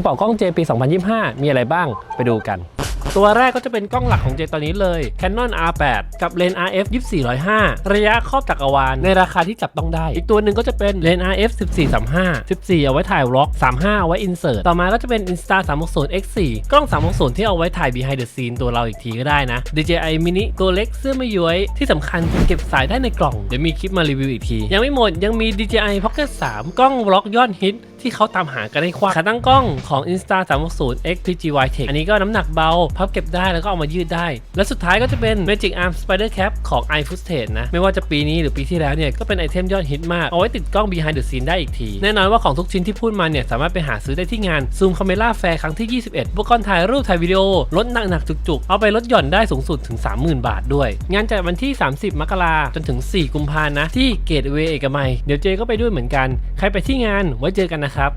ระเป๋ากล้องเจปี 2025 มีอะไรบ้างไปดูกัน ตัวแรกก็จะเป็นกล้องหลักของเจตอนนี้เลย Canon R8 กับเลนส์ RF 2405 ระยะครอบจักรวาลในราคาที่จับต้องได้ อีกตัวหนึ่งก็จะเป็นเลนส์ RF 1435 14 เอาไว้ถ่ายวล็อก 35 เอาไว้ insert ต่อมาก็จะเป็น Insta 360 X4 กล้อง 360 ที่เอาไว้ถ่าย behind the scene ตัวเราอีกทีก็ได้นะ DJI Mini ตัวเล็กเสื้อไม่ย้วยที่สำคัญเก็บสายได้ในกล่อง เดี๋ยวมีคลิปมารีวิวอีกที ยังไม่หมดยังมี DJI Pocket 3 กล้องบล็อกยอดฮิตที่เขาตามหากันได้คว้าขาตั้งกล้องของ Insta 360 X PGY Tech อันนี้ก็น้ำหนักเบา พับเก็บได้แล้วก็เอามายืดได้ และสุดท้ายก็จะเป็น Magic Arm Spider Cap ของ iFootage นะ ไม่ว่าจะปีนี้หรือปีที่แล้วเนี่ย ก็เป็นไอเทมยอดฮิตมาก เอาไว้ติดกล้อง behind the scene ได้อีกที แน่นอนว่าของทุกชิ้นที่พูดมาเนี่ย สามารถไปหาซื้อได้ที่งาน Zoom Camera Fair ครั้งที่ 21 อุปกรณ์ถ่ายรูปถ่ายวิดีโอลดหนักๆจุกๆ เอาไปลดหย่อนได้สูงสุดถึง 30,000 บาทด้วย งานจัดวันที่ 30 มกราจนถึง 4 กุมภานะที่เกตเวย์เอกมัย เดี๋ยวเจก็ไปด้วยเหมือนกัน ใครไปที่งานไว้เจอกันนะครับ